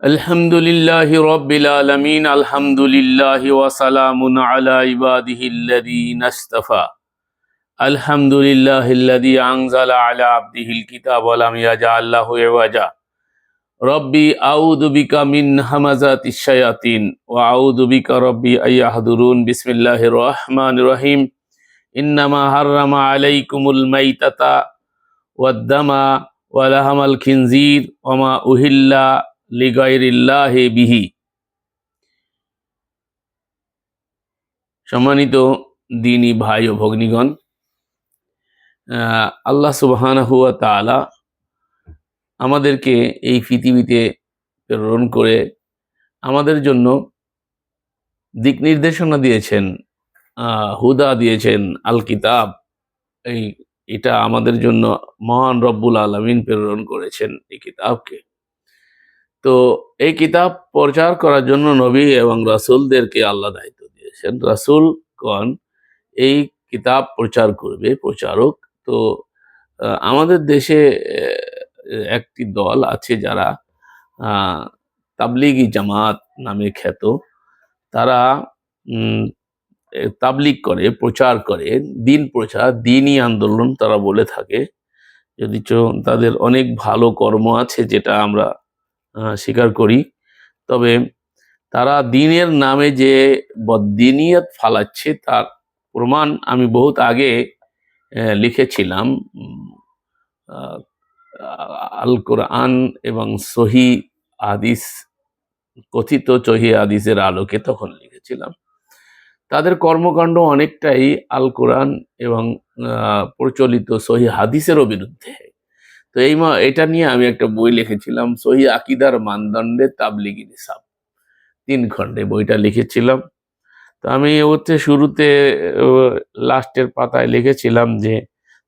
আলহামদুলিল্লাহি রব্বিল আলামিন, আলহামদুলিল্লাহি ওয়া সালামুন আলা ইবাদিহিল্লাযীনা ইসতাফা আলহামদুলিল্লাহিল্লাযী আনজালা আলা আবদিহিল কিতাব ওয়া লাম ইয়াজআল লাহু ইওয়াজা। রব্বি, আউযু বিকা মিন হামাযাতিশ শায়াতিন ওয়া আউযু বিকা রব্বি আইয়াহদুরুন বিসমিল্লাহির রহমানির রহিম। ইন্নামা হাররামা আলাইকুমুল মাইতাতা ওয়াদ দামা ওয়া লাহামাল খিনজির ওয়া মা উহিল্লা লিগাইরিল্লাহ বিহি। সম্মানিত দিনী ভাই ও ভগ্নীগণ আল্লাহ সুবহানাহু ওয়া তাআলা আমাদেরকে এই পৃথিবীতে প্রেরণ করে আমাদের জন্য দিক নির্দেশনা দিয়েছেন হুদা দিয়েছেন আল কিতাব এই, এটা আমাদের জন্য মহান রব্বুল আলমিন প্রেরণ করেছেন এই কিতাবকে। তো এই কিতাব প্রচার করার জন্য নবী এবং রাসূলদেরকে আল্লাহ দায়িত্ব দিয়েছেন। রাসূলগণ এই কিতাব প্রচার করবে, প্রচারক। তো আমাদের দেশে একটি দল আছে যারা তাবলিগি জামাত নামে খ্যাত। তারা তাবলিগ করে, প্রচার করে, দিন প্রচার, দিনই আন্দোলন তারা বলে থাকে। যদি তাদের অনেক ভালো কর্ম আছে যেটা আমরা স্বীকার করি। তবে তারা দিনের নামে যে বদিনিয়ত ফালাচ্ছে তার প্রমাণ আমি বহুত আগে লিখেছিলাম। আল কোরআন এবং সহি হাদিস, কথিত সহি হাদিসের আলোকে তখন লিখেছিলাম। তাদের কর্মকাণ্ড অনেকটাই আল কোরআন এবং প্রচলিত সহি হাদিসেরও বিরুদ্ধে। তো এই এটা নিয়ে আমি একটা বই লিখেছিলাম, সহি আকিদার মানদণ্ডে তাবলিগি নিসাব। তিন খণ্ডে বইটা লিখেছিলাম। তো আমি হচ্ছে শুরুতে লাস্টের পাতায় লিখেছিলাম যে,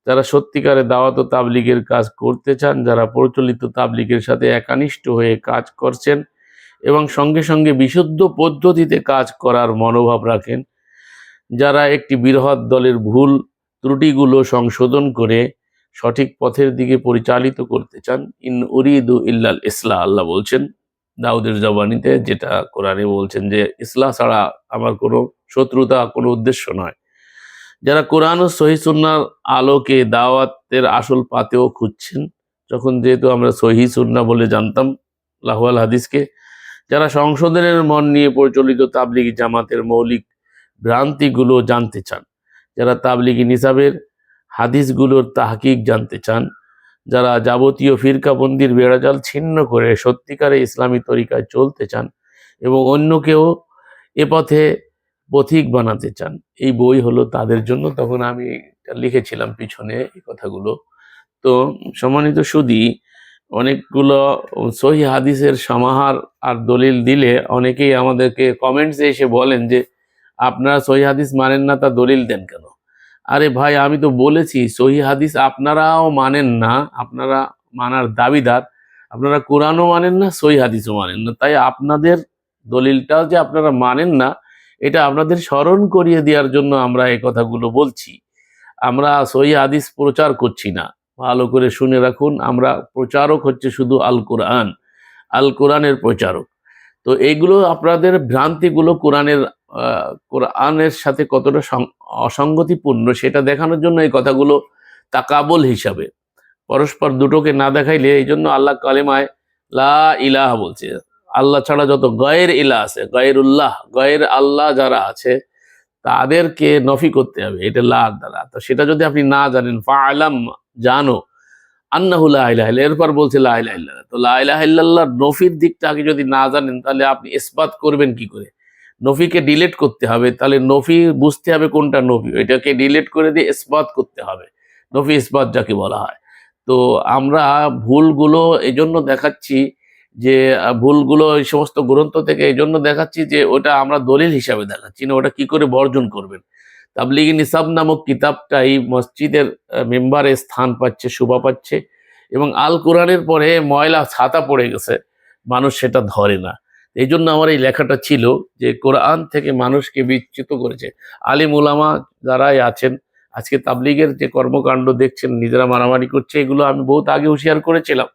যারা সত্যিকারে দাওয়াত তাবলিগের কাজ করতে চান, যারা প্রচলিত তাবলিগের সাথে একানিষ্ঠ হয়ে কাজ করছেন এবং সঙ্গে সঙ্গে বিশুদ্ধ পদ্ধতিতে কাজ করার মনোভাব রাখেন, যারা একটি বৃহৎ দলের ভুল ত্রুটিগুলো সংশোধন করে সঠিক পথের দিকে পরিচালিত করতে চান। ইন উরিদু ইল্লাল ইসলা আল্লাহ বলছেন, দাউদের জবানিতে যেটা কোরআনে বলছেন যে, ইসলাহ ছাড়া আমার কোনো শত্রুতা, কোনো উদ্দেশ্য নয়। যারা কোরআন ও সহি সুন্নার আলোকে দাওয়াতের আসল পাতেও খুঁজছেন, যখন যেহেতু আমরা সহি সুন্না বলে জানতাম, লাহওয়াল হাদিসকে, যারা সংশোধনের মন নিয়ে পরিচালিত তাবলিগি জামাতের মৌলিক ভ্রান্তিগুলো জানতে চান, যারা তাবলিগি নিসাবের হাদিসগুলোর তাহকিক জানতে চান, যারা যাবতীয় ফিরকাবন্দির বেড়াজাল ছিন্ন করে সত্যিকারে ইসলামী তরিকায় চলতে চান এবং অন্যকেও এ পথে পথিক বানাতে চান। এই বই হলো তাদের জন্য, তখন আমি লিখেছিলাম পিছনে এই কথাগুলো। তো সম্মানিত সুদী, অনেকগুলো সহি হাদিসের সমাহার আর দলিল দিলে অনেকেই আমাদেরকে কমেন্টসে এসে বলেন যে, আপনারা সহি হাদিস মানেন না, তা দলিল দেন কেন? আরে ভাই, আমি তো বলেছি, সহি হাদিস আপনারাও মানেন না, আপনারা মানার দাবিদার। আপনারা কোরআনও মানেন না, সহি হাদিসও মানেন না। তাই আপনাদের দলিলটাও যে আপনারা মানেন না, এটা আপনাদের স্মরণ করিয়ে দেওয়ার জন্য আমরা এই কথাগুলো বলছি। আমরা সহি হাদিস প্রচার করছি না। ভালো করে শুনে রাখুন, আমরা প্রচারক হচ্ছে শুধু আল কোরআন আল কোরআনের প্রচারক। তো এইগুলো আপনাদের ভ্রান্তিগুলো কোরআনের কোরআনের সাথে কতটা অসঙ্গতিপূর্ণ সেটা দেখানোর জন্য এই কথাগুলো তাকাবল হিসাবে। পরস্পর দুটোকে না দেখাইলে এই জন্য আল্লাহ কালেমায় লা ইলাহ বলছে। আল্লাহ ছাড়া যত গয়ের ইলা আছে গয়ের উল্লাহ গয়ের আল্লাহ যারা আছে, তাদেরকে নফি করতে হবে, এটা লা দ্বারা। তো সেটা যদি আপনি না জানেন ফা আলাম জানো আন্নাহুল্লাহ এরপর বলছে লা ইলাহা ইল্লাল্লাহ। তো লা ইলাহা ইল্লাল্লাহ নফির দিকটা আগে যদি না জানেন, তাহলে আপনি ইসবাত করবেন কি করে? নফিকে ডিলিট করতে হবে, তাহলে নফি বুঝতে হবে কোনটা নফি। এটাকে ডিলিট করে দিয়ে ইসবাত করতে হবে। নফি ইসবাত যাকে বলা হয়। তো আমরা ভুলগুলো এই জন্য দেখাচ্ছি যে ভুলগুলো এই সমস্ত গ্রন্থ থেকে এই জন্য দেখাচ্ছি যে, ওটা আমরা দলিল হিসাবে দেখাচ্ছি না, ওটা কি করে বর্জন করবেন। তাবলিগি নিসাব নামক কিতাবটা এই মসজিদের মেম্বারে স্থান পাচ্ছে, শোভা পাচ্ছে এবং আল কোরআনের পরে ময়লা ছাতা পড়ে গেছে, মানুষ সেটা ধরে না। এই জন্য আমার এই লেখাটা ছিল যে কোরআন থেকে মানুষকে বিচ্যুত করেছে। আলিম উলামা যারাই আছেন, আজকে তাবলিগের যে কর্মকাণ্ড দেখছেন, নিজেরা মারামারি করছে, এগুলো আমি বহুত আগে হুঁশিয়ার করেছিলাম।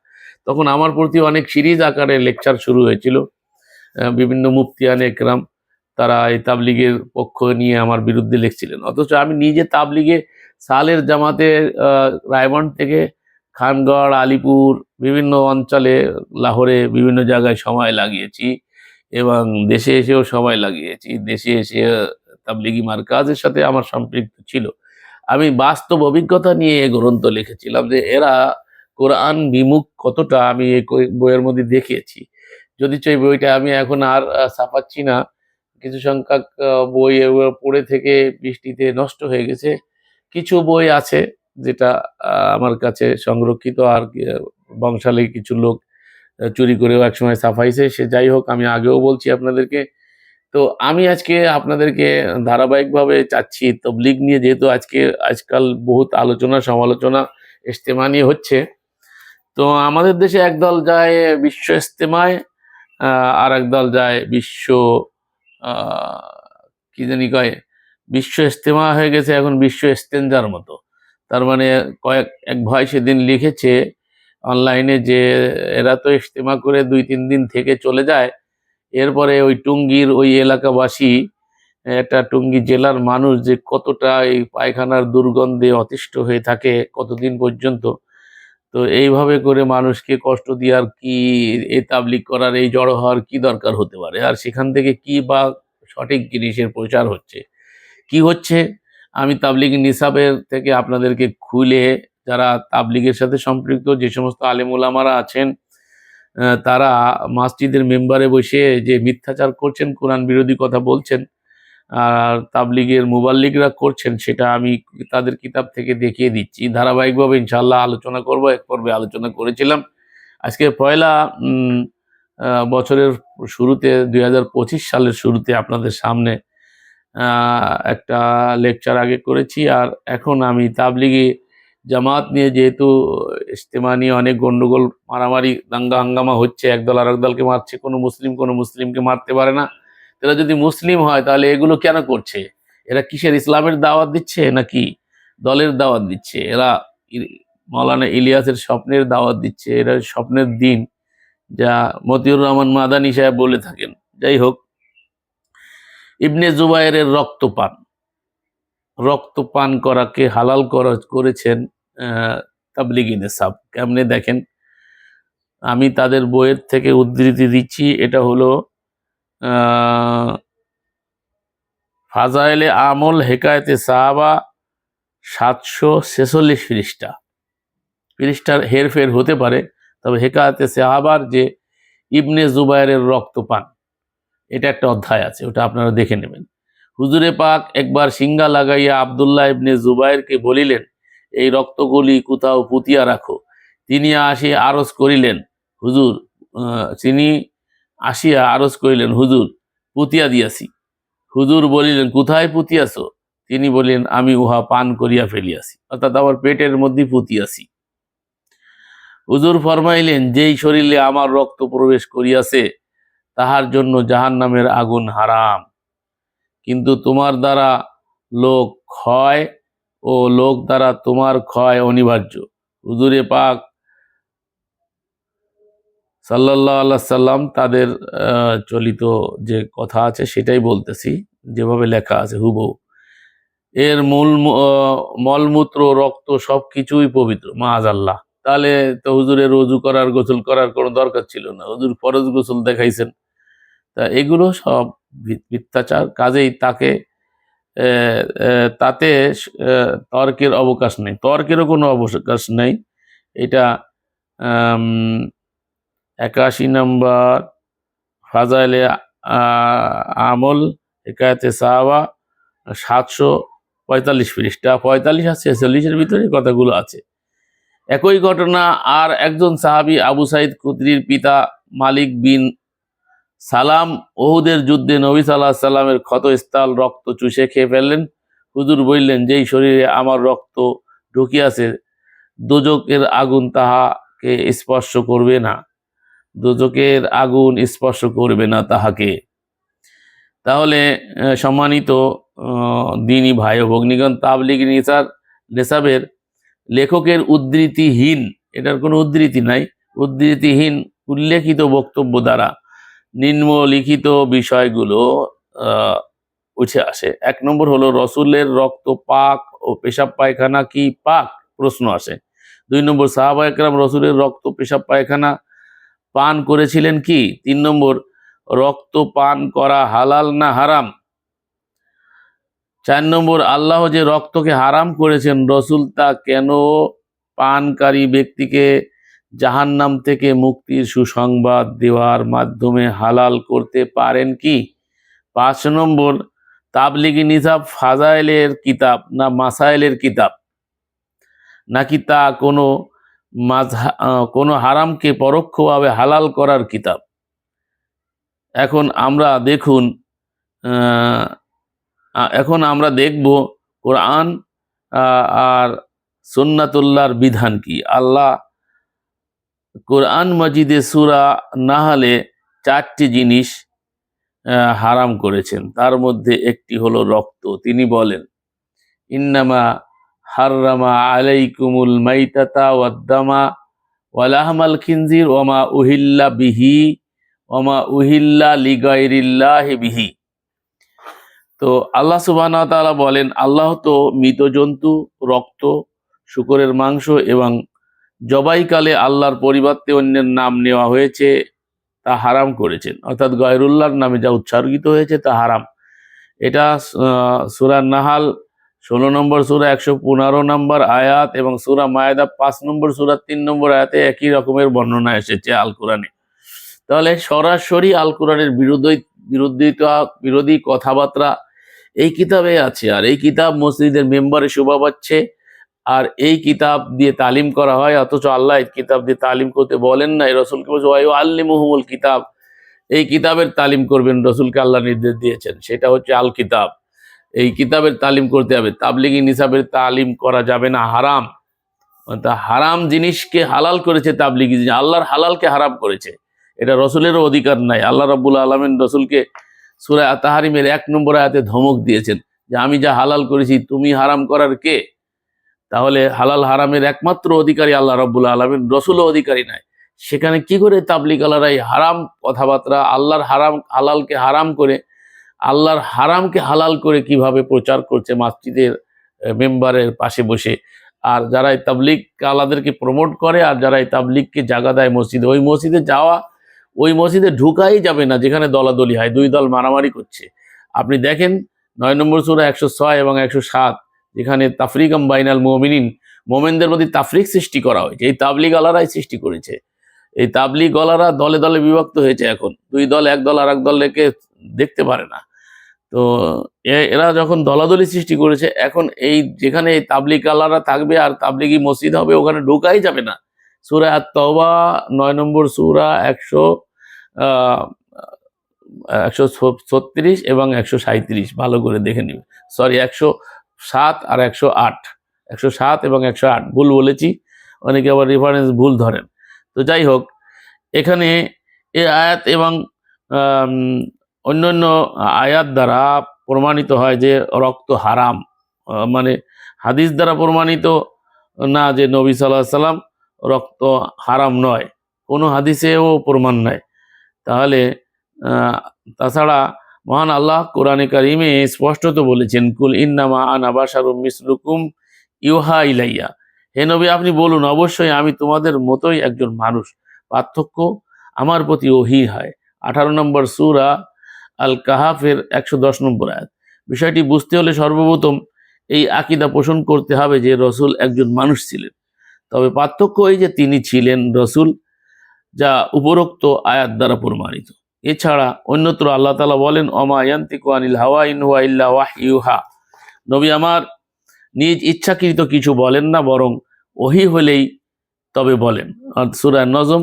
তখন আমার প্রতি অনেক সিরিজ আকারে লেকচার শুরু হয়েছিল। বিভিন্ন মুফতিয়ান একরাম, তারা এই তাবলিগের পক্ষ নিয়ে আমার বিরুদ্ধে লিখছিলেন। অথচ আমি নিজে তাবলিগে সালের জামাতে রায়গঞ্জ থেকে খানগড়, আলিপুর, বিভিন্ন অঞ্চলে, লাহোরে বিভিন্ন জায়গায় সময় লাগিয়েছি। এবং দেশে এসেও সময় লাগিয়েছি। দেশে এসে তাবলিগি মার্কাজের সাথে আমার সম্পৃক্ত ছিল। আমি বাস্তব অভিজ্ঞতা নিয়ে এ গ্রন্থ লিখেছিলাম যে এরা কোরআন বিমুখ কতটা আমি এই বইয়ের মধ্যে দেখিয়েছি। যদি এই বইটা আমি এখন আর ছাপাচ্ছি না, কিছু সংখ্যক বই পড়ে থেকে বৃষ্টিতে নষ্ট হয়ে গেছে, কিছু বই আছে যেটা আমার কাছে সংরক্ষিত আর বংশালী কিছু লোক চুরি করেও একসময় সাফাইছে সে যাই হোক আমি আগেও বলছি আপনাদেরকে। তো আমি আজকে আপনাদেরকে ধারাবাহিকভাবে চাচ্ছি তবলিগ নিয়ে যেহেতু আজকে আজকাল বহুত আলোচনা সমালোচনা ইস্তেমা নিয়ে হচ্ছে। তো আমাদের দেশে একদল যায় বিশ্ব ইস্তেমায় আহ, আর একদল যায় বিশ্ব কি জানি কয় বিশ্ব ইস্তেমা হয়ে গেছে এখন বিশ্ব ইস্তেঞ্জার মতো। তার মানে কয়েক এক ভাই সেদিন লিখেছে অনলাইনে যে এরা তো ইস্তেমা করে দুই, তিন দিন থেকে চলে যায়, এরপরে ওই টুঙ্গির ওই এলাকাবাসী, একটা টুঙ্গি জেলার মানুষ যে কতটা এই পায়খানার দুর্গন্ধে অতিষ্ঠ হয়ে থাকে কতদিন পর্যন্ত, তো এইভাবে করে মানুষকে কষ্ট দেওয়ার কি এই তাবলিক করার, এই জড়ো হওয়ার কি দরকার হতে পারে? আর সেখান থেকে কি বা সঠিক জিনিসের প্রচার হচ্ছে? কি হচ্ছে? আমি তাবলিগ নিসাবের থেকে আপনাদেরকে খুলে যারা তাবলিগের সাথে সম্পৃক্ত, যে সমস্ত আলেমুলামারা আছেন তারা মসজিদের মেম্বারে বসে যে মিথ্যাচার করছেন, কোরআন বিরোধী কথা বলছেন, আর তাবলিগের মুবাল্লিগরা করছেন, সেটা আমি তাদের কিতাব থেকে দেখিয়ে দিচ্ছি। ধারাবাহিকভাবে ইনশাল্লাহ আলোচনা করব, এক পর্বে আলোচনা করেছিলাম। আজকে পয়লা বছরের শুরুতে দু হাজার পঁচিশ সালের শুরুতে আপনাদের সামনে একটা লেকচার আগে করেছি, আর এখন আমি তাবলিগি জামাত নিয়ে যেহেতু ইস্তেমা নিয়ে অনেক গন্ডগোল, মারামারি, দাঙ্গা হাঙ্গামা হচ্ছে, একদল আর দলকে মারছে, কোনো মুসলিম কোনো মুসলিমকে মারতে পারে না। এরা যদি মুসলিম হয় তাহলে এগুলো কেন করছে? এরা কিসের ইসলামের দাওয়াত দিচ্ছে নাকি দলের দাওয়াত দিচ্ছে? এরা মৌলানা ইলিয়াসের স্বপ্নের দাওয়াত দিচ্ছে, এরা স্বপ্নের দিন, যা মতিউর রহমান মাদানী সাহেব বলে থাকেন। যাই হোক, ইবনে জুবাইরের রক্তপান রক্তপান করাকে হালাল করা করেছেন তাবলিগি নেসাব কেমনে দেখেন? আমি তাদের বইয়ের থেকে উদ্ধৃতি দিচ্ছি। এটা হলো ফাজাইলে আমল হেকায়তে সাহাবা সাতশো ছেচল্লিশ পৃষ্ঠা। পৃষ্ঠার হেরফের হতে পারে, তবে হেকায়তে সাহাবার যে ইবনে জুবাইরের রক্তপান, এটা একটা অধ্যায় আছে, ওটা আপনারা দেখে নেবেন। হুজুরে পাক একবার সিঙ্গা লাগাইয়া আবদুল্লাহ ইবনে জুবাইরকে বলিলেন এই রক্তগুলি কোথাও পুতিয়া রাখো। তিনি আসি আরজ করিলেন, হুজুর তিনি আসিয়া আরজ করিলেন, হুজুর, পুতিয়া দিয়াছি। হুজুর বলিলেন, কোথায় পুতিয়াছ? তিনি বলিলেন, আমি উহা পান করিয়া ফেলিয়াছি, অর্থাৎ আমার পেটের মধ্যে পুতিয়াছি। হুজুর ফরমাইলেন, যেই শরীরে আমার রক্ত প্রবেশ করিয়াছে, তাহার জন্য জাহান নামের আগুন হারাম। কিন্তু তোমার দ্বারা লোক ক্ষয় ও লোক দ্বারা তোমার ক্ষয় অনিবার্য। হুজুরে পাক সাল্লাহ আল্লাহ সাল্লাম তাদের চলিত যে কথা আছে সেটাই বলতেছি, যেভাবে লেখা আছে, হুবহু। এর মূল মলমূত্র, রক্ত সব কিছুই পবিত্র মাজ আল্লাহ তাহলে তো হুজুরের রজু করার, গোসল করার কোনো দরকার ছিল না। হুজুর ফরজ গোসল দেখাইছেন। তা এগুলো সব মিথ্যাচার কাজেই তাকে তাতে তর্কের অবকাশ নেই। তর্কেরও কোনো অবকাশ নেই। এটা একাশি নম্বর ফাজাইলে আমল, একায়তে সাহাবা সাতশো পঁয়তাল্লিশ পৃষ্ঠা পঁয়তাল্লিশ আর ছেচল্লিশের ভিতরে কথাগুলো আছে। একই ঘটনা আর একজন সাহাবী আবু সাইদ কুদরির পিতা মালিক বিন সালাম, ওহুদের যুদ্ধে নবী সাল্লাহ সাল্লামের ক্ষতস্থল রক্ত চুষে খেয়ে ফেললেন। হুজুর বললেন, যেই শরীরে আমার রক্ত ঢুকিয়াছে দোজকের আগুন তাহাকে স্পর্শ করবে না। দোজকের আগুন স্পর্শ করবে না তাহাকে। তাহলে সম্মানিত দিনী ভাই ও ভগ্নিগণ, তাবলিগ নিসার, নেসাবের লেখকের উদ্ধৃতিহীন, এটার কোনো উদ্ধৃতি নাই, উদ্ধৃতিহীন উল্লেখিত বক্তব্য দ্বারা নিম্নলিখিত বিষয়গুলো উঠে আসে। এক নম্বর হলো, রসুলের রক্ত পাক ও পেশাব পায়খানা কি পাক? প্রশ্ন আসে। দুই নম্বর, সাহাবা একরাম রসুলের রক্ত পেশাব পায়খানা পান করেছিলেন কি? তিন নম্বর, রক্ত পান করা হালাল না হারাম? চার নম্বর, আল্লাহ যে রক্তকে হারাম করেছেন, রসুল তা কেন পানকারী ব্যক্তিকে জাহান্নাম থেকে মুক্তির সুসংবাদ দেওয়ার মাধ্যমে হালাল করতে পারেন কি? পাঁচ নম্বর, তাবলিগি নিসাব ফাজাইলের কিতাব না মাসাইলের কিতাব? নাকি তা কোনো মাঝহা কোনো হারামকে পরোক্ষভাবে হালাল করার কিতাব? এখন আমরা দেখুন এখন আমরা দেখব কোরআন আর সুন্নাতুল্লাহর বিধান কি? আল্লাহ কোরআন মজিদে সুরা নাহালে চারটি জিনিস হারাম করেছেন। তার মধ্যে একটি হলো রক্ত। তিনি বলেন, ইন্নামা হাররামা আলাইকুমুল মাইতাতা ওয়াদ্দামা ওয়ালাহমাল খিনজির ওমা উহিল্লা বিহি ওমা উহিল্লা লিগাইরিল্লাহি বিহি। তো আল্লাহ সুবাহ তাআলা বলেন, আল্লাহ তো মৃত জন্তু, রক্ত, শুকরের মাংস এবং জবাইকালে আল্লাহর পরিবর্তে অন্যের নাম নেওয়া হয়েছে, তা হারাম করেছেন। অর্থাৎ গয়রুল্লাহর নামে যা উৎসর্গিত হয়েছে, তা হারাম। এটা সুরা নাহাল, ষোলো নম্বর সুরা, একশো পনেরো নম্বর আয়াত এবং সুরা মায়েদা, পাঁচ নম্বর সুরা, তিন নম্বর আয়াতে একই রকমের বর্ণনা এসেছে আল কোরআনে তাহলে সরাসরি আল কোরআনের বিরোধী, বিরোধিতা, বিরোধী কথাবার্তা এই কিতাবে আছে। আর এই কিতাব মসজিদের মেম্বারে শোভা পাচ্ছে। আর এই কিতাব দিয়ে তালিম করা হয়, অথচ আল্লাহ কিতাব দিয়ে তালিম করতে বলেন না রসুলকে বলছে ওয়াই আল্লি আল্লিমুহুমুল কিতাব। এই কিতাবের তালিম করবেন, রসুলকে আল্লাহ নির্দেশ দিয়েছেন। সেটা হচ্ছে আল কিতাব। এই কিতাবের তালিম করতে হবে। তাবলিগি নিসাবের তালিম করা যাবে না, হারাম। তা হারাম জিনিসকে হালাল করেছে তাবলিগি জিনিস, আল্লাহর হালালকে হারাম করেছে। এটা রসুলেরও অধিকার নাই। আল্লাহ রাব্বুল আলমেন রসুলকে সুরা তাহারিমের এক নম্বর আয়াতে ধমক দিয়েছেন যে, আমি যা হালাল করেছি, তুমি হারাম করার কে? তাহলে হালাল হারামের একমাত্র অধিকারী আল্লাহ রব্বুল আলমেন, রসুলও অধিকারী নাই। সেখানে কি করে তাবলিগ আলারা এই হারাম কথাবার্তা, আল্লাহর হারাম, হালালকে হারাম করে, আল্লাহর হারামকে হালাল করে কীভাবে প্রচার করছে মাসজিদের মেম্বারের পাশে বসে? আর যারা এই তাবলিগ আলাদেরকে প্রমোট করে আর যারা এই তাবলিগকে জাগা দেয় মসজিদে, ওই মসজিদে যাওয়া, ওই মসজিদে ঢুকাই যাবে না যেখানে দলাদলি হয়, দুই দল মারামারি করছে। আপনি দেখেন, নয় নম্বর সুরা একশো ছয় এবং একশো সাত যেখানে তাফরিকাম বাইনাল মোমিনিন, মোমেনদের প্রতি তাফরিক সৃষ্টি করা হয়েছে। এই তাবলিগ আলারাই সৃষ্টি করেছে। এই তাবলিগ আলারা দলে দলে বিভক্ত হয়েছে এখন। দুই দল, এক দল আর এক দলকে দেখতে পারে না। তো এরা যখন দলাদলি সৃষ্টি করেছে, এখন এই যেখানে এই তাবলিগ আলারা থাকবে আর তাবলিগি মসজিদ হবে, ওখানে ঢোকাই যাবে না। সুরা আত তওবা নয় নম্বর সুরা একশো একশো ছত্রিশ এবং একশো সাঁত্রিশ ভালো করে দেখে নিবে। সরি একশো সাত আর একশো আট। একশো সাত এবং একশো আট, ভুল বলেছি। অনেকে আবার রেফারেন্স ভুল ধরেন। তো যাই হোক, এখানে এ আয়াত এবং অন্যান্য আয়াত দ্বারা প্রমাণিত হয় যে রক্ত হারাম। মানে হাদিস দ্বারা প্রমাণিত না যে নবী সাল্লাহ সাল্লাম রক্ত হারাম নয়। কোনো হাদিসেও প্রমাণ নাই। তাহলে তাছাড়া মহান আল্লাহ কোরআনে কারিমে স্পষ্টত বলেছেন, কুল ইন্নামা আনা বাশারুম মিসলুকুম ইউহা ইলাইয়া। হে নবী, আপনি বলুন, অবশ্যই আমি তোমাদের মতোই একজন মানুষ। পার্থক্য আমার প্রতি ওহি হয়। আঠারো নম্বর সুরা আল কাহাফের একশো দশ নম্বর আয়াত। বিষয়টি বুঝতে হলে সর্বপ্রথম এই আকিদা পোষণ করতে হবে যে রসুল একজন মানুষ ছিলেন। তবে পার্থক্য এই যে তিনি ছিলেন রসুল, যা উপরোক্ত আয়াত দ্বারা প্রমাণিত। এছাড়া অন্যত্র আল্লাহ তালা বলেন অমায়ান্তিকু আনিল হাওয়া ইন ইল্লা ওয়াহ ইউহা নবী আমার নিজ ইচ্ছাকৃত কিছু বলেন না, বরং ওহি হলেই তবে বলেন। আর সুরা নজম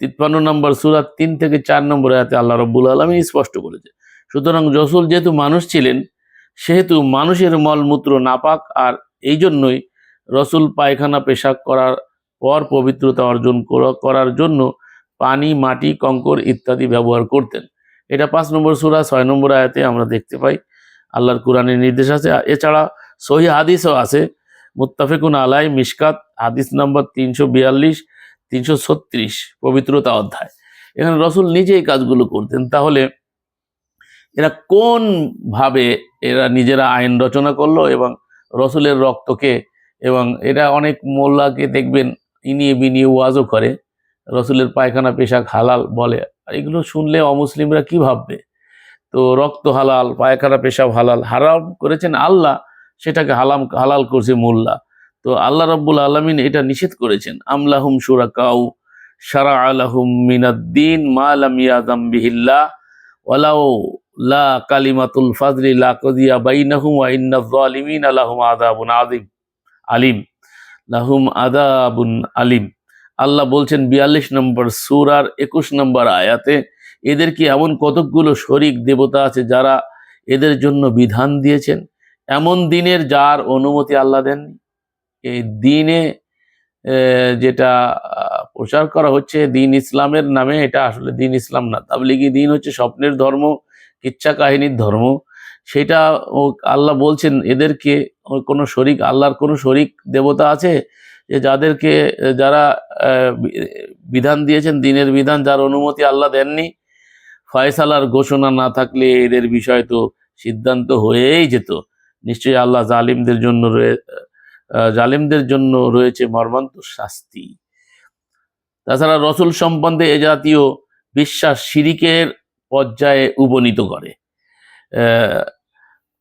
তিপ্পান্ন নম্বর, সুরা তিন থেকে চার নম্বর আয়াতে আল্লাহ রব্বুল আলমী স্পষ্ট করেছে সুতরাং রসুল যেহেতু মানুষ ছিলেন, সেহেতু মানুষের মলমূত্র নাপাক, আর এই জন্যই রসুল পায়খানা, পেশাব করার পর পবিত্রতা অর্জন করার জন্য পানি, মাটি, কঙ্কর ইত্যাদি ব্যবহার করতেন। এটা পাঁচ নম্বর সুরা, ছয় নম্বর আয়াতে আমরা দেখতে পাই। আল্লাহর কোরআনের নির্দেশ আছে। এছাড়া সহি হাদিসও আছে। মুত্তাফেকুন আলাই মিশকাত, হাদিস নম্বর তিনশো বিয়াল্লিশ, তিনশো ছত্রিশ, পবিত্রতা অধ্যায়। এখানে রসুল নিজে এই কাজগুলো করতেন। তাহলে এরা কোন ভাবে এরা নিজেরা আইন রচনা করল এবং রসুলের রক্তকে এবং এটা অনেক মোল্লাকে দেখবেন ইনিয়ে বিনিয়ে ওয়াজও করে। রসুলের পায়খানা পেশাক হালাল বলে। এগুলো শুনলে অমুসলিমরা কি ভাববে? তো রক্ত হালাল, পায়খানা পেশাব হালাল, হারাম করেছেন আল্লাহ, সেটাকে হালাম, হালাল করছে মোল্লা। তো আল্লাহ রব্বুল আলমিন এটা নিষেধ করেছেন। আমলাহুম সুরাকাউ সারা আলাহুম মিনাদ্দিন মা লাম ইয়াজাম বিহিল্লাহ ওয়ালাউ লা কালিমাতুল ফাজলি লা কদিয়া বাইনাহুম ওয়া ইন্না যালিমিন লাহুম আযাবুন আযীম, আলিম, লাহুম আযাবুন আলিম। আল্লাহ বলছেন বিয়াল্লিশ নম্বর সূরার একুশ নম্বর আয়াতে, এদের কি এমন কতকগুলো শরিক দেবতা আছে যারা এদের জন্য বিধান দিয়েছেন? এমন দিনের যার অনুমতি আল্লাহ দেননি? এই দিনে যেটা প্রচার করা হচ্ছে, দিন ইসলামের নামে, এটা আসলে দিন ইসলাম না। তাবলিগি দিন হচ্ছে স্বপ্নের ধর্ম, কিচ্ছা কাহিনীর ধর্ম। সেটা আল্লাহ বলছেন, এদেরকে কোনো শরিক, আল্লাহর কোনো শরিক দেবতা আছে? যে যাদেরকে, যারা বিধান দিয়েছেন, দিনের বিধান, যার অনুমতি আল্লাহ দেননি, ফয়সালার ঘোষণা না থাকলে এদের বিষয় তো সিদ্ধান্ত হয়েই যেত। নিশ্চয়ই আল্লাহ জালিমদের জন্য রয়ে জালিমদের জন্য রয়েছে মর্মান্ত শাস্তি। তাছাড়া রসুল সম্বন্ধে এ জাতীয় বিশ্বাস শিরিকের পর্যায়ে উপনীত করে।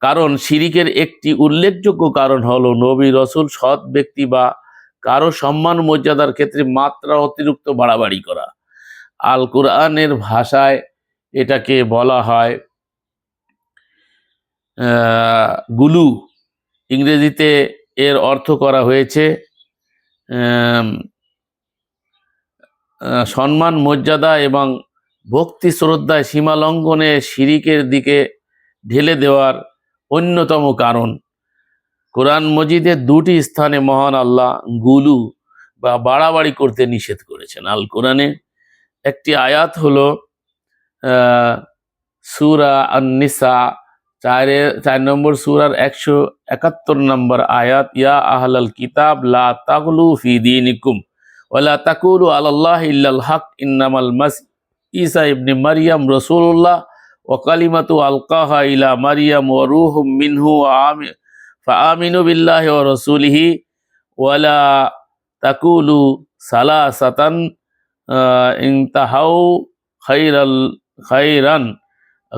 কারণ শিরিকের একটি উল্লেখযোগ্য কারণ হলো নবী রসুল সৎ ব্যক্তি বা কারও সম্মান মর্যাদার ক্ষেত্রে মাত্রা অতিরিক্ত বাড়াবাড়ি করা। আল কোরআনের ভাষায় এটাকে বলা হয় গুলু। ইংরেজিতে এর অর্থ করা হয়েছে সম্মান, মর্যাদা এবং ভক্তি শ্রদ্ধায় সীমালঙ্ঘনে শিরিকের দিকে ঢেলে দেওয়ার অন্যতম কারণ। কোরআন মজিদের দুটি স্থানে মহান আল্লাহ গুলু বা বাড়াবাড়ি করতে নিষেধ করেছেন। আল কোরআনে একটি আয়াত হল সুরা আন-নিসা চারে চার নম্বর সুরার একশো একাত্তর নম্বর আয়াত, ইয়া আহলাল কিতাব লা তাগলু ফি দীনিকুম ওয়ালা তাকুলু আলাল্লাহ ইল্লাল হক, ইন্নামাল মাস, ঈসা ইবনে মারিয়াম রাসূলুল্লাহ, ওয়া কালিমাতু আলকাহা ইলা মারিয়াম ওয়া রূহুম মিনহু ওয়া আমি ফাআমিনু বিল্লাহি ওয়া রাসূলিহি ওয়ালা তাকুলু সালাসাতান আহ, ইনতাহাউ খাইরাল খাইরান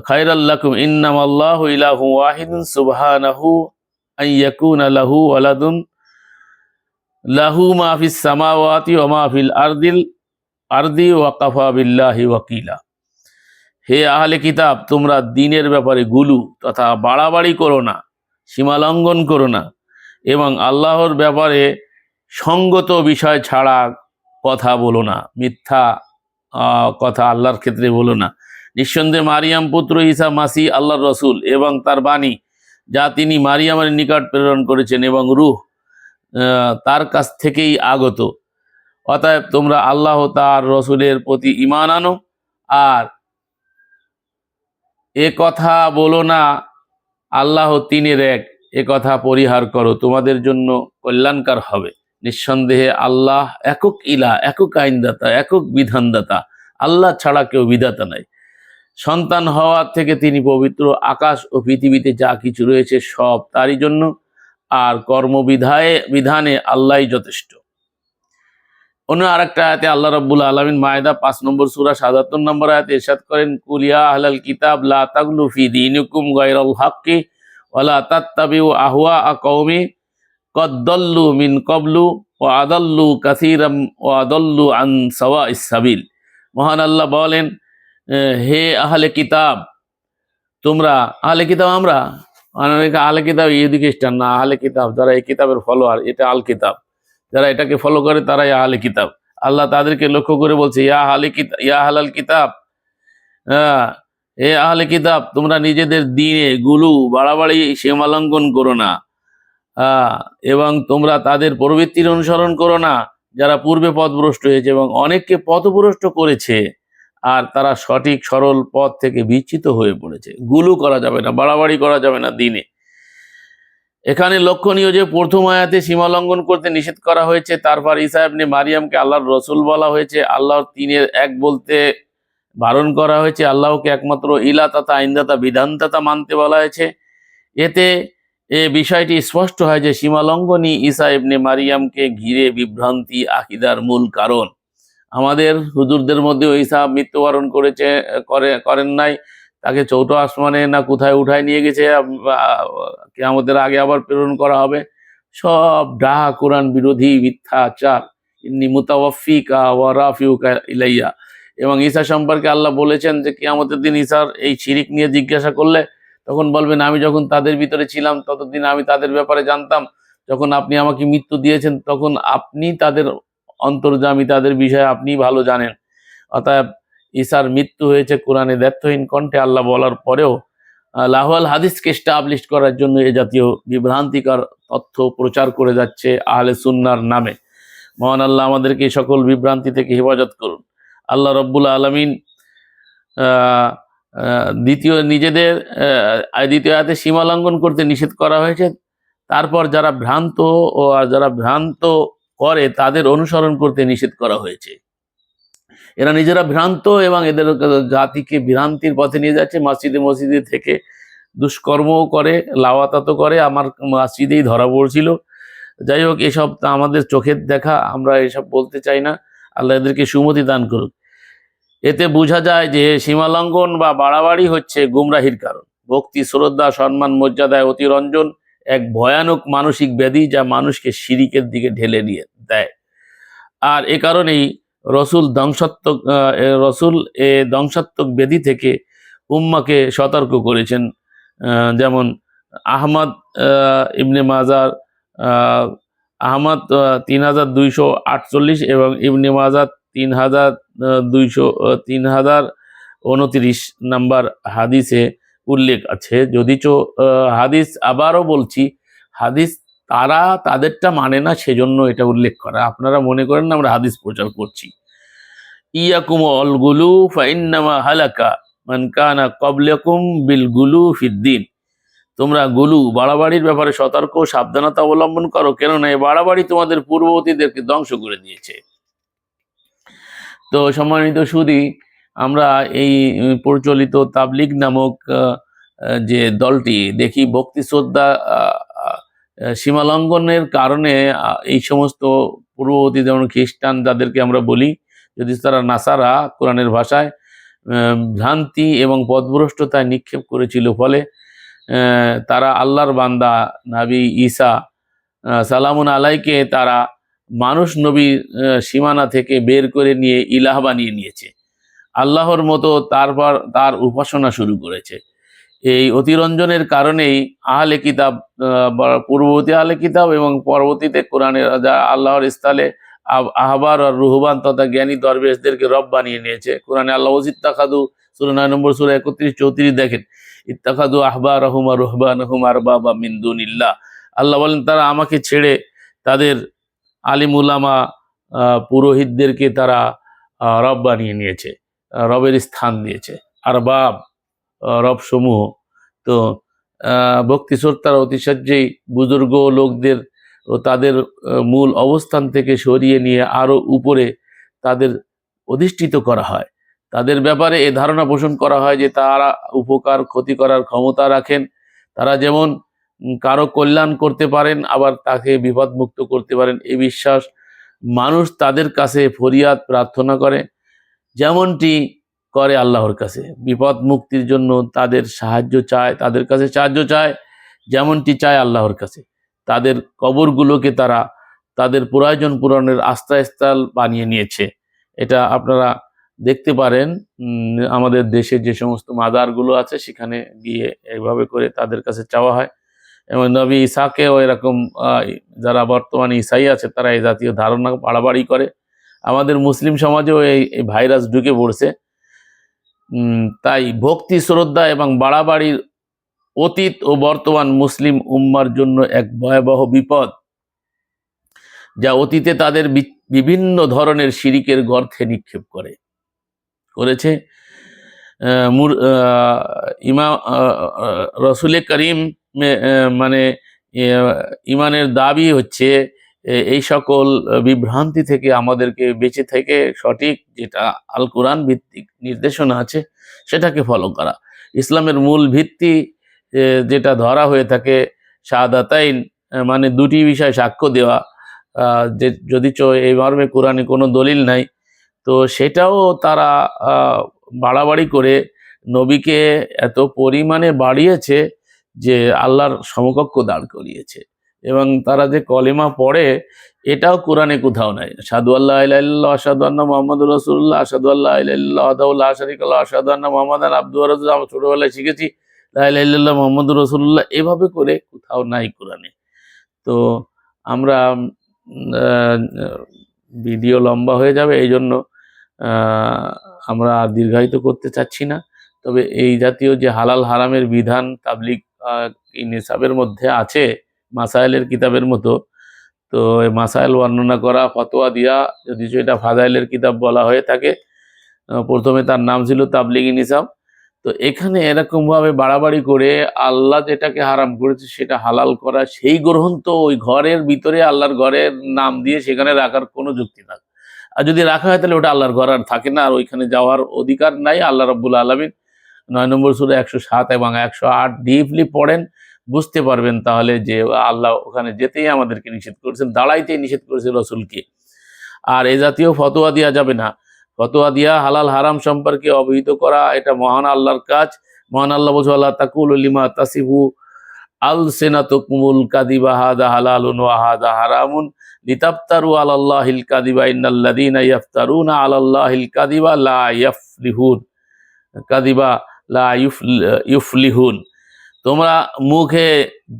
খাইরাল লাকুম ইন্নামাল্লাহু ইলাহু ওয়াহিদুন সুবহানাহু আন ইয়াকুনা লাহু ওয়ালাদুন লাহু মা ফিস সামাওয়াতি ওয়া মা ফিল আরদিল আরদি ওয়া কাফা বিল্লাহি ওয়াকিলা হে আহলে কিতাব তোমরা দিনের ব্যাপারে গুলু তথা বাড়াবাড়ি করো না। সীমালঙ্ঘন করো না। এবং আল্লাহর ব্যাপারে সঙ্গত বিষয় ছাড়া কথা বলো না। মিথ্যা কথা আল্লাহর ক্ষেত্রে বলো না। নিঃসন্দেহে মারিয়াম পুত্র ঈসা মাসি আল্লাহর রসুল এবং তার বাণী, যা তিনি মারিয়ামের নিকট প্রেরণ করেছেন এবং রূহ তার কাছ থেকেই আগত। অতএব তোমরা আল্লাহ তার রসুলের প্রতি ইমান আনো। আর এ কথা বলো না আল্লাহ তিনের এক, এ কথা পরিহার করো, তোমাদের জন্য কল্যাণকার হবে। নিঃসন্দেহে আল্লাহ একক ইলা একক আইনদাতা, একক বিধানদাতা, আল্লাহ ছাড়া কেউ বিধাতা নাই। সন্তান হওয়ার থেকে তিনি পবিত্র আকাশ ও পৃথিবীতে যা কিছু রয়েছে সব তারই জন্য, আর কর্মবিধায়ে, বিধানে আল্লাহই যথেষ্ট। অন্য আরেকটা আয়াতে আল্লাহ রাব্বুল আলামিন মায়দা পাঁচ নম্বর সুরা 77 নম্বর আয়াতে ইরশাদ করেন কুলিয়া আহলাল কিতাব লা তাগলু ফি দীনিকুম গায়রাল হাক্কি ওয়ালা তাত্তাবিউ আহওয়া কওমি কদ দাল্লু মিন ক্বাবলু ওয়া আদাল্লু কাসীরাম ওয়া আদাল্লু আন সাওয়াইস সাবিল। মহান আল্লাহ বলেন, হে আহলে কিতাব, তোমরা, আহলে কিতাব আমরা? আহলে কিতাব ইহুদি খ্রিস্টান না, আহলে কিতাব, যারা এই কিতাবের ফলোয়ার, এটা আল কিতাব। যারা এটাকে ফলো করে তারাই আহলে কিতাব। আল্লাহ তাদেরকে লক্ষ্য করে বলছে ইয়া আহলে কিতাব ইয়া হালাল কিতাব। হ্যাঁ এ আহলে কিতাব তোমরা নিজেদের দিনে গুলু বাড়াবাড়ি সীমালঙ্ঘন করো না। আহ, এবং তোমরা তাদের প্রবৃত্তির অনুসরণ করো না যারা পূর্বে পথভ্রষ্ট হয়েছে এবং অনেককে পথভ্রষ্ট করেছে আর তারা সঠিক সরল পথ থেকে বিচ্ছিত হয়ে পড়েছে। গুলু করা যাবে না বাড়াবাড়ি করা যাবে না দিনে। এখানে লক্ষণীয় যে প্রথম আয়াতে সীমা লঙ্ঘন করতে নিষেধ করা হয়েছে, তারপর ইবনে মারিয়ামকে আল্লাহর রসুল বলা হয়েছে, আল্লাহর তিনের এক বলতে বারণ করা হয়েছে, আল্লাহকে একমাত্র ইলা তথা আইনদাতা বিধানদাতা মানতে বলা হয়েছে। এতে এ বিষয়টি স্পষ্ট হয় যে সীমা লঙ্ঘনই ঈসা ইবনে মারিয়ামকে ঘিরে বিভ্রান্তি আকিদার মূল কারণ। আমাদের হুজুরদের মধ্যে ঈসা মৃত্যুবরণ করেছে, করে, করেন নাই। তাকে চৌটো আসমানে না কোথায় উঠায় নিয়ে গেছে আমাদের আগে আবার প্রেরণ করা হবে। সব ডাহা কোরআন বিরোধী মিথ্যাচার। ইন্নি মুতাওয়াফিকা ওয়া ইলাইয়া। এবং ঈসা সম্পর্কে আল্লাহ বলেছেন যে, কিয়ামতের দিন ঈসার এই শিরিক নিয়ে জিজ্ঞাসা করলে তখন বলবেন, আমি যখন তাদের ভিতরে ছিলাম, ততদিন আমি তাদের ব্যাপারে জানতাম। যখন আপনি আমাকে মৃত্যু দিয়েছেন, তখন আপনি তাদের অন্তর্জামী তাদের বিষয়ে আপনি ভালো জানেন। অতএব ঈসার মৃত্যু হয়েছে কোরআনে দ্ব্যর্থহীন কণ্ঠে, আল্লাহ বলার পরেও লাহওয়াল হাদিসকে স্টাবলিশ করার জন্য এ জাতীয় বিভ্রান্তিকর তথ্য প্রচার করে যাচ্ছে আহলে সুন্নার নামে। মহান আল্লাহ আমাদেরকে সকল বিভ্রান্তি থেকে হেফাজত করুন। আল্লাহ রব্বুল আলমিন দ্বিতীয় নিজেদের দ্বিতীয় আয়াতে সীমা লঙ্ঘন করতে নিষেধ করা হয়েছে। তারপর যারা ভ্রান্ত ও, আর যারা ভ্রান্ত করে তাদের অনুসরণ করতে নিষেধ করা হয়েছে। এরা নিজেরা ভ্রান্ত এবং এদের জাতিকে ভ্রান্তির পথে নিয়ে যাচ্ছে, মসজিদে মসজিদে থেকে দুষ্কর্মও করে লাওয়াতাতো করে, আমার মসজিদেই ধরা পড়ছিল। যাই হোক, এসব আমাদের চোখের দেখা, আমরা এসব বলতে চাই না, আল্লাহ এদেরকে সুমতি দান করুক। এতে বোঝা যায় যে সীমালঙ্ঘন বা বাড়াবাড়ি হচ্ছে গুমরাহির কারণ। ভক্তি, শ্রদ্ধা, সম্মান, মর্যাদায় অতিরঞ্জন এক ভয়ানক মানসিক ব্যাধি যা মানুষকে সিরিকের দিকে ঢেলে নিয়ে দেয়। আর এ কারণেই রসুল ধ্বংসাত্মক রসুল এ ধ্বংসাত্মক ব্যাধি থেকে উম্মাকে সতর্ক করেছেন। যেমন আহমদ আহ, ইবনে মাজার আহমদ তিন হাজার দুইশো আটচল্লিশ এবং ইবনে মাজার তিন হাজার দুইশো তিন হাজার উনত্রিশ নাম্বার হাদিসে উল্লেখ আছে। যদিচ হাদিস আবারও বলছি হাদিস তারা তাদেরটা মানে না সেজন্য এটা উল্লেখ করা। আপনারা মনে করেন না আমরা হাদিস প্রচার করছি। ইয়াকুম অল গুলু ফাইন্নামা হালাকা মান কানা কবলাকুম বিল গুলু ফিদ্দিন তোমরা গুলু, বাড়াবাড়ির ব্যাপারে সতর্ক, সাবধানতা অবলম্বন করো, কেননা এই বাড়াবাড়ি তোমাদের পূর্ববর্তীদেরকে ধ্বংস করে দিয়েছে। তো সম্মানিত সুদী, আমরা এই প্রচলিত তাবলিগ নামক যে দলটি, দেখি ভক্তি শ্রদ্ধা সীমালঙ্ঘনের কারণে এই সমস্ত পূর্ববর্তী যেমন খ্রিস্টান যাদেরকে আমরা বলি, যদি তারা নাসারা, কোরআনের ভাষায় ভ্রান্তি এবং পদভ্রষ্টতায় নিক্ষেপ করেছিল, ফলে তারা আল্লাহর বান্দা, নাবি ঈসা সালামুন আলাইকে তারা মানুষ নবী সীমানা থেকে বের করে নিয়ে ইলাহ বানিয়ে নিয়েছে। আল্লাহর মতো তারপর তার উপাসনা শুরু করেছে। এই অতিরঞ্জনের কারণেই আহলে কিতাব পূর্ববর্তী আহলে কিতাব এবং পরবর্তীতে কোরআনের আল্লাহর আব- আহবার আর রুহবান তথা জ্ঞানী দরবেশদেরকে রব বানিয়ে নিয়েছে। কোরআনে আল্লাহ ইত্তাখাদু সুরা নয় নম্বর সুরা একত্রিশ চৌত্রিশ দেখেন ইত্তাখাদু আহবার রহুমা রহবান হুমার বাবা মিন্দুনিল্লাহ আল্লাহ বলেন তারা আমাকে ছেড়ে তাদের আলিম উলামা আহ, পুরোহিতদেরকে তারা রব বানিয়ে নিয়েছে রবের স্থান দিয়েছে। আর বাব রব সমূহ তো ভক্তি শ্রদ্ধার অতিশয্যেই বুজুর্গ লোকদের ও তাদের মূল অবস্থান থেকে সরিয়ে নিয়ে আরও উপরে তাদের অধিষ্ঠিত করা হয়। তাদের ব্যাপারে এ ধারণা পোষণ করা হয় যে তারা উপকার, ক্ষতি করার ক্ষমতা রাখেন। তারা যেমন কারও কল্যাণ করতে পারেন, আবার তাকে বিপদমুক্ত করতে পারেন। এই বিশ্বাস মানুষ তাদের কাছে ফরিয়াদ প্রার্থনা করে। যেমনটি করে আল্লাহর কাছে। বিপদ মুক্তির জন্য তাদের সাহায্য চায়, তাদের কাছে সাহায্য চায়, যেমনটি চায় আল্লাহর কাছে। তাদের কবরগুলোকে তারা তাদের প্রয়োজন পূরণের আস্থাস্থল বানিয়ে নিয়েছে। এটা আপনারা দেখতে পারেন আমাদের দেশে যে সমস্ত মাদারগুলো আছে, সেখানে গিয়ে এইভাবে করে তাদের কাছে চাওয়া হয়। এবং নবী ইসাকেও এরকম যারা বর্তমানে ইসাই আছে, তারা এই জাতীয় ধারণা বাড়াবাড়ি করে। আমাদের মুসলিম সমাজেও এই ভাইরাস ঢুকে পড়ছে। তাই ভক্তি, শ্রদ্ধা এবং বাড়াবাড়ির অতীত ও বর্তমান মুসলিম উম্মার জন্য এক ভয়াবহ বিপদ, যা অতীতে তাদের বিভিন্ন ধরনের শিরিকের গর্থে নিক্ষেপ করে। করেছে ইমা রসুল করিম মানে ইমানের দাবি হচ্ছে এই সকল বিভ্রান্তি থেকে আমাদেরকে বেঁচে থেকে সঠিক যেটা আল কোরআন ভিত্তিক নির্দেশনা আছে, সেটাকে ফলো করা। ইসলামের মূল ভিত্তি যেটা ধরা হয়ে থাকে শাহাদাতাইন মানে দুটি বিষয় সাক্ষ্য দেওয়া। যে, যদি এই মর্মে কোরআনে কোনো দলিল নাই, তো সেটাও তারা বাড়াবাড়ি করে নবীকে এত পরিমাণে বাড়িয়েছে যে আল্লাহর সমকক্ষ দাঁড় করিয়েছে। এবং তারা যে কলেমা পড়ে, এটাও কোরআনে কোথাও নাই। সাদু আল্লাহ ইল্লাল্লাহ আসাদু আন্না মোহাম্মদ রসুল্লাহ আসাদু আল্লাহ আদাউল্লাহ আশারিক আল্লাহ আসাদু আন্না মোহাম্মদ আব্দু রসুল আমরা ছোটবেলায় শিখেছি লাইল্লাহ মোহাম্মদ রসুল্লাহ এভাবে করে কোথাও নাই কোরআনে। তো আমরা ভিডিও লম্বা হয়ে যাবে এই জন্য আমরা দীর্ঘায়িত করতে চাচ্ছি না। তবে এই জাতীয় যে হালাল হারামের বিধান তাবলিক নেশাবের মধ্যে আছে মাসাইলের কিতাবের মতো। তো এই মাসাইল বর্ণনা করা, ফতোয়া দিয়া যদি এটা ফাজাইলের কিতাব বলা হয়ে থাকে প্রথমে তার নাম ছিল তাবলিগি নিসাব তো এখানে এরকম ভাবে বাড়াবাড়ি করে আল্লাহ যেটাকে হারাম করেছে সেটা হালাল করা, সেই গ্রহণ তো ওই ঘরের ভিতরে আল্লাহর ঘরের নাম দিয়ে সেখানে রাখার কোনো যুক্তি না। আর যদি রাখা হয় তাহলে ওটা আল্লাহর ঘর আর থাকে না, আর ওইখানে যাওয়ার অধিকার নাই। আল্লাহ রব্বুল আলমিন নয় নম্বর সুরে একশো সাত এবং একশো আট ডিপলি পড়েন। বুঝতে পারবেন তাহলে যে আল্লাহ ওখানে যেতেই আমাদেরকে নিষেধ করেছেন, দাঁড়াইতেই নিষেধ করেছে রসুলকে। আর এ জাতীয় ফতোয়া দেওয়া যাবে না। ফতোয়া দিয়া হালাল হারাম সম্পর্কে অবহিত করা, এটা মহান আল্লাহর কাজ। মহান আল্লাহ বলছে, আল্লাহ তাকুল লিমা তাসিফু আল সেনাতুকুমুল কাদিবা, হাদা হালালুন ওয়া হাদা হারামুন লিতাফতারু আলাল্লাহিল কাদিবা, ইন্নাল্লাযীনা ইয়াফতারুনা আলাল্লাহিল কাদিবা লা ইয়াফলিহুন। কাদিবা লা ইউফল- ইউফলিহুন। তোমরা মুখে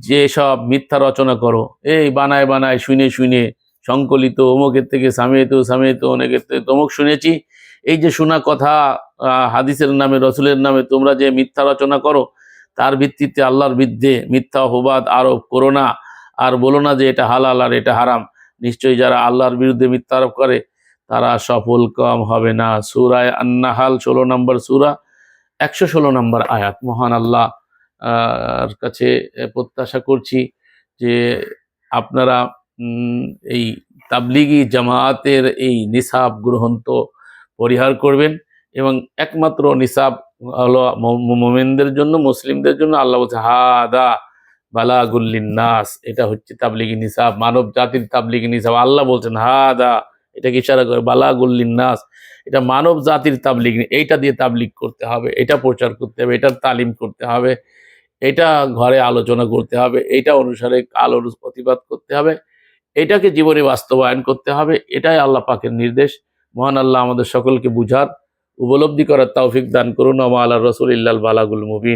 যে সব মিথ্যা রচনা করো, এই বানায় বানায় শুনে শুনে সংকলিত, অমুকের থেকে সামেত সামেত অনেকের থেকে তমুক শুনেছি। এই যে শোনা কথা হাদিসের নামে, রসুলের নামে তোমরা যে মিথ্যা রচনা করো, তার ভিত্তিতে আল্লাহর বিরুদ্ধে মিথ্যা অপবাদ আরোপ করো না। আর বলো না যে এটা হালাল আর এটা হারাম। নিশ্চয়ই যারা আল্লাহর বিরুদ্ধে মিথ্যা আরোপ করে, তারা সফল কম হবে না। সুরায় আন্নাহাল, ষোলো নম্বর সুরা, একশো ষোলো নম্বর আয়াত। মহান আল্লাহ আহ, এর কাছে প্রত্যাশা করছি যে আপনারা এই তাবলিগি জামায়াতের এই নিসাব গ্রহণ তো পরিহার করবেন এবং একমাত্র নিসাব হলো মোমেনদের জন্য মুসলিমদের জন্য আল্লাহ বলছে হাদা বালাগুল্লিন নাস এটা হচ্ছে তাবলিগি নিসাব মানব জাতির তাবলিগি নিসাব। আল্লাহ বলছেন হাদা এটাকে ইশারা করে বালাগুল্লিন নাস এটা মানব জাতির তাবলিগ এইটা দিয়ে তাবলিগ করতে হবে এটা প্রচার করতে হবে এটার তালিম করতে হবে। এটা ঘরে আলোচনা করতে হবে, এটা অনুসারে আলোর প্রতিবাদ করতে হবে, এটাকে জীবনে বাস্তবায়ন করতে হবে, এটাই আল্লাহ পাকের নির্দেশ। মহান আল্লাহ আমাদের সকলকে বুঝার, উপলব্ধি করার তৌফিক দান করুন। আমা আল্লাহ রসুল ইল্লাল বালাগুল মুবিন।